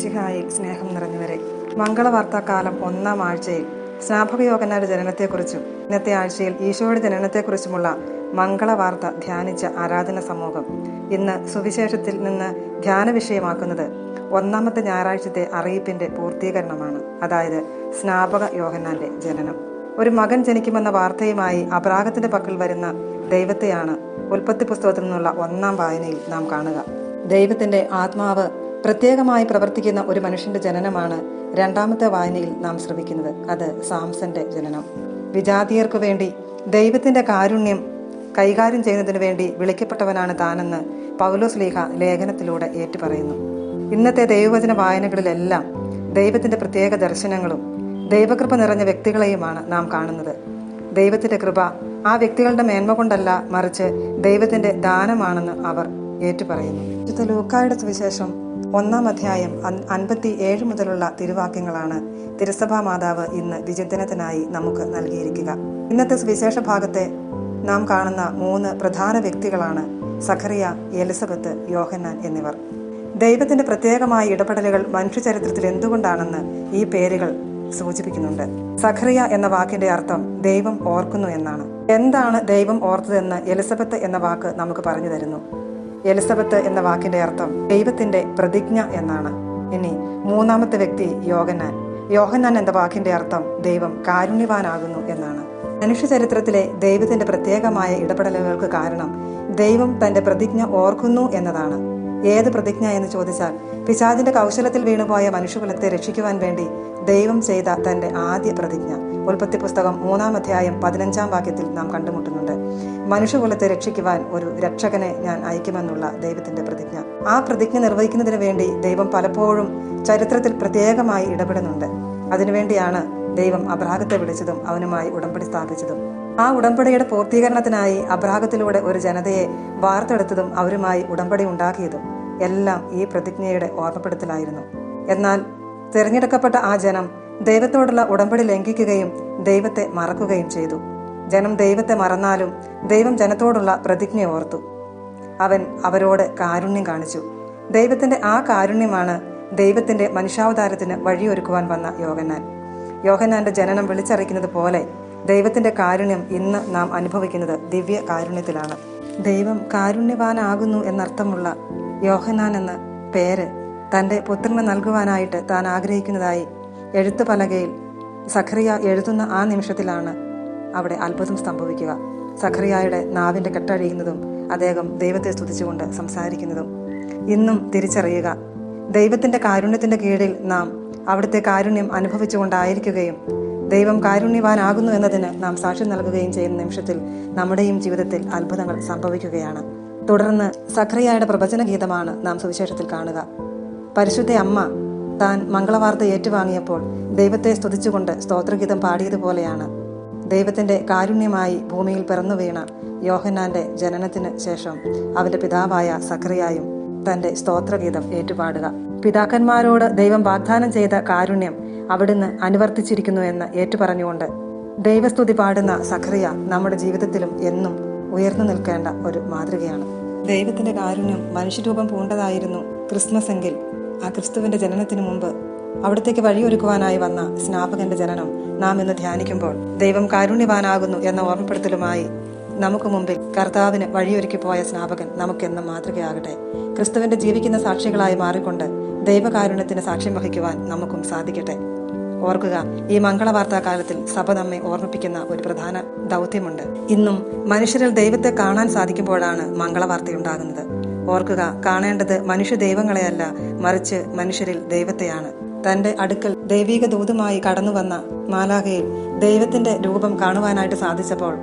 ശിഹായിൽ സ്നേഹം നിറഞ്ഞവരെ. മംഗളവാർത്താക്കാലം ഒന്നാം ആഴ്ചയിൽ സ്നാപകയോഗനാരുടെ ജനനത്തെക്കുറിച്ചും ഇന്നത്തെ ആഴ്ചയിൽ ഈശോയുടെ ജനനത്തെക്കുറിച്ചുമുള്ള മംഗളവാർത്ത ധ്യാനിച്ച ആരാധന സമൂഹം ഇന്ന് സുവിശേഷത്തിൽ നിന്ന് ധ്യാന വിഷയമാക്കുന്നത് ഒന്നാമത്തെ ഞായറാഴ്ചത്തെ അറിയിപ്പിന്റെ പൂർത്തീകരണമാണ് അതായത് സ്നാപക യോഹന്നാന്റെ ജനനം. ഒരു മകൻ ജനിക്കുമെന്ന വാർത്തയുമായി അബ്രാഹത്തിന്റെ പക്കൽ വരുന്ന ദൈവത്തെയാണ് ഉൽപ്പത്തി പുസ്തകത്തിൽ നിന്നുള്ള ഒന്നാം വായനയിൽ നാം കാണുക. ദൈവത്തിന്റെ ആത്മാവ് പ്രത്യേകമായി പ്രവർത്തിക്കുന്ന ഒരു മനുഷ്യന്റെ ജനനമാണ് രണ്ടാമത്തെ വായനയിൽ നാം ശ്രമിക്കുന്നത്. അത് സാംസന്റെ ജനനം. വിജാതീയർക്കു വേണ്ടി ദൈവത്തിന്റെ കാരുണ്യം കൈകാര്യം ചെയ്യുന്നതിനു വേണ്ടി വിളിക്കപ്പെട്ടവനാണ് താനെന്ന് പൗലോസ് ലീഹ ലേഖനത്തിലൂടെ ഏറ്റുപറയുന്നു. ഇന്നത്തെ ദൈവവചന വായനകളിലെല്ലാം ദൈവത്തിന്റെ പ്രത്യേക ദർശനങ്ങളും ദൈവകൃപ നിറഞ്ഞ വ്യക്തികളെയുമാണ് നാം കാണുന്നത്. ദൈവത്തിന്റെ കൃപ ആ വ്യക്തികളുടെ മേന്മ കൊണ്ടല്ല മറിച്ച് ദൈവത്തിന്റെ ദാനമാണെന്ന് അവർ ഏറ്റുപറയുന്നു. ലൂക്കായുടെ സുവിശേഷം ഒന്നാം അധ്യായം അൻ- അൻപത്തി ഏഴ് മുതലുള്ള തിരുവാക്യങ്ങളാണ്. തിരുസഭാ മാതാവ് ഇന്ന് വിചിന്തനത്തിനായി നമുക്ക് നൽകിയിരിക്കുക. ഇന്നത്തെ സുവിശേഷ ഭാഗത്തെ നാം കാണുന്ന മൂന്ന് പ്രധാന വ്യക്തികളാണ് സഖറിയ എലിസബത്ത് യോഹന്നാൻ എന്നിവർ. ദൈവത്തിന്റെ പ്രത്യേകമായ ഇടപെടലുകൾ മനുഷ്യചരിത്രത്തിൽ എന്തുകൊണ്ടാണെന്ന് ഈ പേരുകൾ സൂചിപ്പിക്കുന്നുണ്ട്. സഖറിയ എന്ന വാക്കിന്റെ അർത്ഥം ദൈവം ഓർക്കുന്നു എന്നാണ്. എന്താണ് ദൈവം ഓർത്തതെന്ന് എലിസബത്ത് എന്ന വാക്ക് നമുക്ക് പറഞ്ഞു തരുന്നു? എലിസബത്ത് എന്ന വാക്കിന്റെ അർത്ഥം ദൈവത്തിന്റെ പ്രതിജ്ഞ എന്നാണ്. ഇനി മൂന്നാമത്തെ വ്യക്തി യോഗനാൻ യോഹന്നാൻ എന്ന വാക്കിന്റെ അർത്ഥം ദൈവം കാരുണ്യവാനാകുന്നു എന്നാണ്. മനുഷ്യ ചരിത്രത്തിലെ ദൈവത്തിന്റെ പ്രത്യേകമായ ഇടപെടലുകൾക്ക് കാരണം ദൈവം തന്റെ പ്രതിജ്ഞ ഓർക്കുന്നു എന്നതാണ്. ഏത് പ്രതിജ്ഞ എന്ന് ചോദിച്ചാൽ പിശാചിന്റെ കൗശലത്തിൽ വീണുപോയ മനുഷ്യകുലത്തെ രക്ഷിക്കുവാൻ വേണ്ടി ദൈവം ചെയ്ത തന്റെ ആദ്യ പ്രതിജ്ഞ. ഉൽപ്പത്തി പുസ്തകം മൂന്നാം അധ്യായം പതിനഞ്ചാം വാക്യത്തിൽ നാം കണ്ടുമുട്ടുന്നുണ്ട്. മനുഷ്യകുലത്തെ രക്ഷിക്കുവാൻ ഒരു രക്ഷകനെ ഞാൻ അയക്കുമെന്നുള്ള ദൈവത്തിന്റെ പ്രതിജ്ഞ. ആ പ്രതിജ്ഞ നിർവഹിക്കുന്നതിന് വേണ്ടി ദൈവം പലപ്പോഴും ചരിത്രത്തിൽ പ്രത്യേകമായി ഇടപെടുന്നുണ്ട്. അതിനുവേണ്ടിയാണ് ദൈവം അബ്രാഹത്തെ വിളിച്ചതും അവനുമായി ഉടമ്പടി സ്ഥാപിച്ചതും. ആ ഉടമ്പടിയുടെ പൂർത്തീകരണത്തിനായി അബ്രാഹത്തിലൂടെ ഒരു ജനതയെ വാർത്തെടുത്തതും അവരുമായി ഉടമ്പടി ഉണ്ടാക്കിയതും. എല്ലാം ഈ പ്രതിജ്ഞയുടെ ഓർമ്മപ്പെടുത്തലായിരുന്നു. എന്നാൽ തിരഞ്ഞെടുക്കപ്പെട്ട ആ ജനം ദൈവത്തോടുള്ള ഉടമ്പടി ലംഘിക്കുകയും ദൈവത്തെ മറക്കുകയും ചെയ്തു. ജനം ദൈവത്തെ മറന്നാലും ദൈവം ജനത്തോടുള്ള പ്രതിജ്ഞ ഓർത്തു. അവൻ അവരോട് കാരുണ്യം കാണിച്ചു. ദൈവത്തിന്റെ ആ കാരുണ്യമാണ് ദൈവത്തിന്റെ മനുഷ്യാവതാരത്തിന് വഴിയൊരുക്കുവാൻ വന്ന യോഹന്നാൻ. യോഹന്നാന്റെ ജനനം വിളിച്ചറിയിക്കുന്നത് പോലെ ദൈവത്തിന്റെ കാരുണ്യം ഇന്ന് നാം അനുഭവിക്കുന്നത് ദിവ്യ കാരുണ്യത്തിലാണ് ദൈവം കാരുണ്യവാനാകുന്നു എന്നർത്ഥമുള്ള യോഹന്നാൻ എന്ന പേര് തന്റെ പുത്രന് നൽകുവാനായിട്ട് താൻ ആഗ്രഹിക്കുന്നതായി എഴുത്തു പലകയിൽ സഖറിയ എഴുതുന്ന ആ നിമിഷത്തിലാണ് അവിടെ അത്ഭുതം സംഭവിക്കുക. സഖറിയായുടെ നാവിന്റെ കെട്ടഴിയുന്നതും അദ്ദേഹം ദൈവത്തെ സ്തുതിച്ചുകൊണ്ട് സംസാരിക്കുന്നതും ഇന്നും തിരിച്ചറിയുക. ദൈവത്തിന്റെ കാരുണ്യത്തിന്റെ കീഴിൽ നാം അവിടുത്തെ കാരുണ്യം അനുഭവിച്ചുകൊണ്ടായിരിക്കുകയും ദൈവം കാരുണ്യവാനാകുന്നു എന്നതിന് നാം സാക്ഷ്യം നൽകുകയും ചെയ്യുന്ന നിമിഷത്തിൽ നമ്മുടെയും ജീവിതത്തിൽ അത്ഭുതങ്ങൾ സംഭവിക്കുകയാണ്. തുടർന്ന് സഖറിയായുടെ പ്രവചന ഗീതമാണ് നാം സുവിശേഷത്തിൽ കാണുക. പരിശുദ്ധ അമ്മ താൻ മംഗളവാർത്ത ഏറ്റുവാങ്ങിയപ്പോൾ ദൈവത്തെ സ്തുതിച്ചുകൊണ്ട് സ്തോത്രഗീതം പാടിയതുപോലെയാണ്. ദൈവത്തിന്റെ കാരുണ്യമായി ഭൂമിയിൽ പിറന്നു വീണ യോഹന്നാന്റെ ജനനത്തിന് ശേഷം അവന്റെ പിതാവായ സഖറിയായും തന്റെ സ്തോത്രഗീതം ഏറ്റുപാടുക. പിതാക്കന്മാരോട് ദൈവം വാഗ്ദാനം ചെയ്ത കാരുണ്യം അവിടുന്ന് അനുവർത്തിച്ചിരിക്കുന്നു എന്ന് ഏറ്റുപറഞ്ഞുകൊണ്ട് ദൈവസ്തുതി പാടുന്ന സഖറിയ നമ്മുടെ ജീവിതത്തിലും എന്നും ഉയർന്നു നിൽക്കേണ്ട ഒരു മാതൃകയാണ്. ദൈവത്തിന്റെ കാരുണ്യം മനുഷ്യരൂപം പൂണ്ടതായിരുന്നു ക്രിസ്മസ് എങ്കിൽ ആ ക്രിസ്തുവിന്റെ ജനനത്തിനു മുമ്പ് അവിടത്തേക്ക് വഴിയൊരുക്കുവാനായി വന്ന സ്നാപകന്റെ ജനനം നാം ഇന്ന് ധ്യാനിക്കുമ്പോൾ ദൈവം കാരുണ്യവാനാകുന്നു എന്ന ഓർമ്മപ്പെടുത്തലുമായി നമുക്ക് മുമ്പിൽ കർത്താവിന് വഴിയൊരുക്കി പോയ സ്നാപകൻ നമുക്കെന്നും മാതൃകയാകട്ടെ. ക്രിസ്തുവിന്റെ ജീവിക്കുന്ന സാക്ഷികളായി മാറിക്കൊണ്ട് ദൈവകാരുണ്യത്തിന് സാക്ഷ്യം വഹിക്കുവാൻ നമുക്കും സാധിക്കട്ടെ. ഓർക്കുക. ഈ മംഗളവാർത്താ കാലത്തിൽ സഭ നമ്മെ ഓർമ്മിപ്പിക്കുന്ന ഒരു പ്രധാന ദൗത്യമുണ്ട്. ഇന്നും മനുഷ്യരിൽ ദൈവത്തെ കാണാൻ സാധിക്കുമ്പോഴാണ് മംഗളവാർത്തയുണ്ടാകുന്നത്. ഓർക്കുക കാണേണ്ടത് മനുഷ്യ ദൈവങ്ങളെയല്ല മറിച്ച് മനുഷ്യരിൽ ദൈവത്തെയാണ്. തന്റെ അടുക്കൽ ദൈവിക ദൂതുമായി കടന്നുവന്ന മാലാഖയിൽ ദൈവത്തിന്റെ രൂപം കാണുവാനായിട്ട് സാധിച്ചപ്പോൾ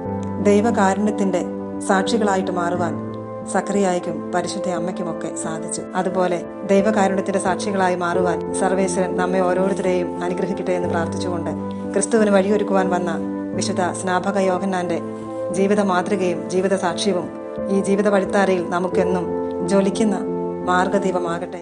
ദൈവകാരുണ്യത്തിന്റെ സാക്ഷികളായിട്ട് മാറുവാൻ സക്രിയായ്ക്കും പരിശുദ്ധ അമ്മയ്ക്കുമൊക്കെ സാധിച്ചു. അതുപോലെ ദൈവകാരുണ്യത്തിന്റെ സാക്ഷികളായി മാറുവാൻ സർവേശ്വരൻ നമ്മെ ഓരോരുത്തരെയും അനുഗ്രഹിക്കട്ടെ എന്ന് പ്രാർത്ഥിച്ചുകൊണ്ട് ക്രിസ്തുവിന് വഴിയൊരുക്കുവാൻ വന്ന വിശുദ്ധ സ്നാപക യോഹന്നാന്റെ ജീവിത മാതൃകയും ജീവിത സാക്ഷ്യവും ഈ ജീവിത വഴിത്താരയിൽ നമുക്കെന്നും ജ്വലിക്കുന്ന മാർഗദീപമാകട്ടെ.